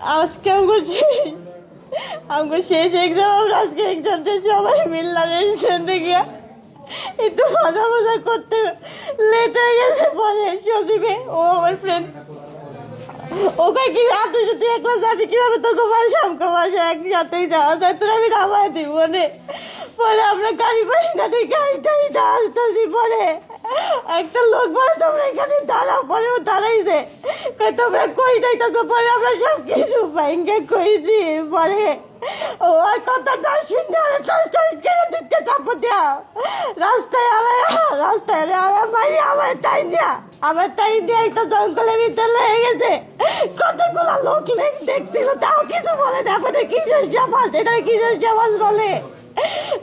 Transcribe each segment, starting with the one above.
আজকে শেষ আমাকে শেষ এক্সাম আমরা আজকে এক্সাম দিয়ে সবাই মিললাম রেস্টুরেন্টে গিয়া একটু মজা মজা করতে। লেট হয়ে গেছে পরে সজীবে, ও আমার ফ্রেন্ড ওকে কি রাত হয়েছে? তুই একলা যাবি কীভাবে? তোকে বাসা আমাকে বাসা একসাথেই যাওয়া যায় তোর আমি খাওয়াই দিব মনে পরে আমরা গাড়ি পাই না তুই গাড়ি টাড়িটা আসতেছি পরে। একটা লোক বলে, তোমরা এখানে দাঁড়াও। পরে ও দাঁড়াইছে। তোমরা কই যাইতেছো? পরে আমরা সব কিছু বাইঙ্গে কইছি, পরে। ও, আর কথা না শুনে ওরা টাস টাস কেড়ে দিচ্ছে তারপর রাস্তায় আমার রাস্তায় আমার মারি আমার টাইম দেওয়া আমার টাইম দিয়ে একটা জঙ্গলের ভিতরে লেগে গেছে। কতগুলো লোক দেখছিল, তাও কিছু বলে না আমাদের কিসের সমাজ এটা কিসের সমাজ বলে?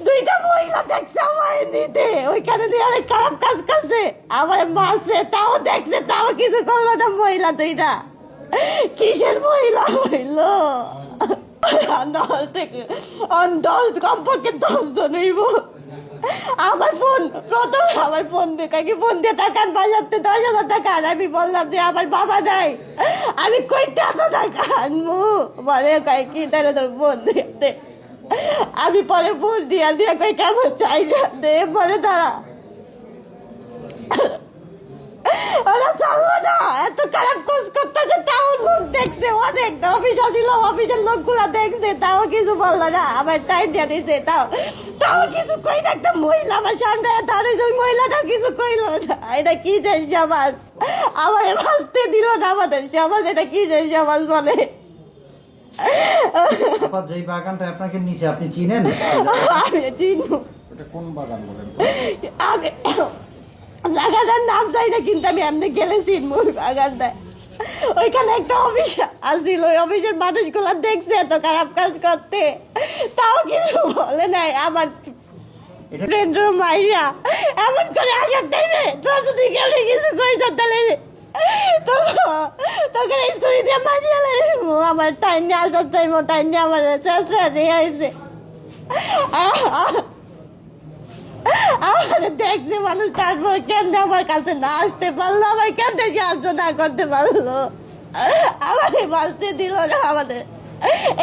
দুইটা মহিলা দেখছে আমার নিতে ওইখানে দিয়ে অনেক খারাপ কাজ করছে। আমার মারছে তাও দেখছে, তাও কিছু করল না মহিলা দুইটা। কিসের মহিলা হইল দশ থেকে দশ কমপক্ষে দশ হইব আমার ফোন প্রথমে আমার ফোন কাকি ফোন দিয়ে টাকা বাজাতে দশ হাজার টাকা আমি বললাম যে, আমার বাবা নাই। আমি কইতে এত টাকা আনব? বলে কয় কি তাহলে তোর ফোন দিয়ে। আমি পরে ফোন দিয়া দিয়া কই কেমন চাই দে, বলে দাঁড়া। ওরা চাললো না, এত খারাপ কোর্স করতেছে, তাও লোক দেখছে, অনেক। অফিস ছিল, অফিসের লোকগুলো দেখছে, তাও কিছু বলল না আমার টাইম দিয়ে দিছে, তাও। তাও কিছু কই না, একটা মহিলা আমার সামনে দাঁড়িয়েছে ওই মহিলাটা কিছু কইলো না। এটা কি যে সমাজ? আমার বাঁচতে দিল না আমাদের সমাজ, এটা কি যে সমাজ বলে? আপা যেই বাগানটা আপনাকে নিচে আপনি চিনেন? আমি এটা কোন বাগান বলেন আমি জায়গাটার নাম চাই না কিন্তু আমি এমনি গেলেছি মুই বাগানটায় ওইখানে একটা অফিস আসছিল ওই অফিসের মানুষগুলো দেখছে এত খারাপ কাজ করতে। তাও কিছু বলে নাই আমার ফ্রেন্ড মাইয়া এমন করে আসার টাইমে তোরা যদি কেউ কিছু কইছ তাহলে তখন মারিয়া লাগে আমার টাইম টাইম টাইম আমার চেষ্টা মানুষ, তারপর কেন আমার কাছে না আসতে পারল আমার কেন সাহায্য না করতে পারল। আমাকে বাঁচতে দিল না আমাদের।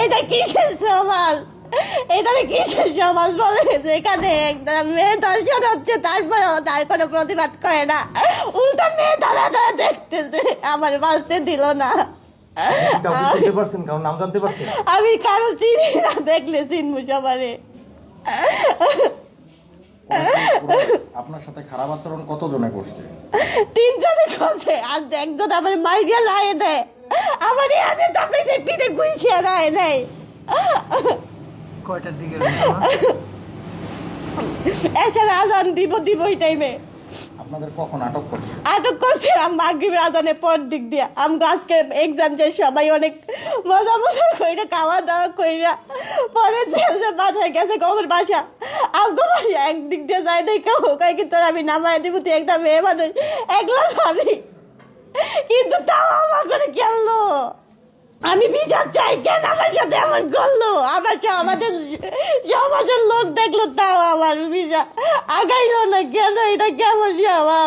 এটা কিসের সমাজ? এটা কিসের সমাজ বলে? যেখানে একটা মেয়ে দর্শন হচ্ছে তারপরেও তার কোনো প্রতিবাদ করে না। উল্টা মেয়ে দাঁড়া দাঁড়া দেখতেছে আমার বাঁচতে দিল না। আমি কারও চিনি না দেখলে চিনবো সবারে। আপনার সাথে খারাপ আচরণ কতজনে করছে? তিনজনে করছে আর একজন আমার মাইরিয়া লায়ে দেয়। আমার ইয়াদের তাপে যে পিঠে গুইছিয়া রায় নেই। কয়টার দিকে এসে আজান দিব দিব ওই টাইমে আপনাদের কখন আটক করছে? আটক করছে আম মাগরিবের আজানের পর দিক দিয়া। আজকে এক্সাম যে সবাই অনেক মজা মজা কইরা খাওয়া দাওয়া কইরা পরে যে বাসায় গেছে কখন বাসা। আমগো বাসা একদিক দিয়ে যাই দেখে কয় কি তোর আমি নামায় দিব তুই একটা মেয়ে মানুষ একলা যাবি। কিন্তু তাও আমার করে গেলো আমি বিচার চাই কেন আমার সাথে এমন করল? আমার আমাদের সমাজের লোক দেখল তাও আমার বিচার আগাইলো না কেন? এটা কেমন আমার